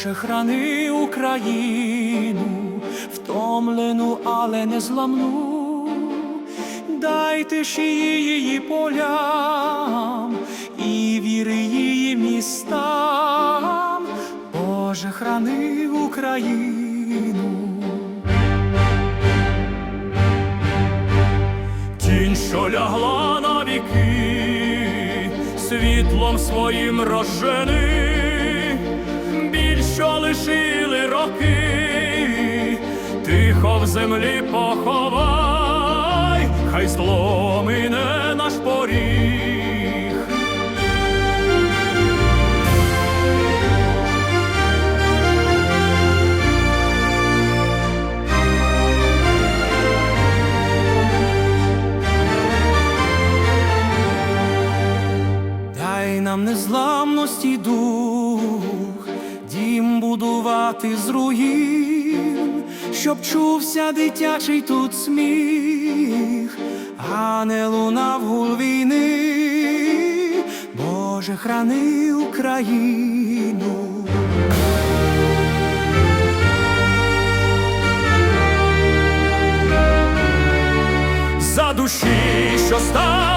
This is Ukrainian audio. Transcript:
Боже, храни Україну, втомлену, але не зламну, дай тиші її полям і віри її містам, Боже, храни Україну. Тінь, що лягла на віки, світлом своїм розжени, лишили роки, тихо в землі поховай, хай зло мине наш поріг. Дай нам незламності дух, дім будувати з руїн, щоб чувся дитячий тут сміх, а не лунав гул війни, Боже, храни Україну. За душі, що став.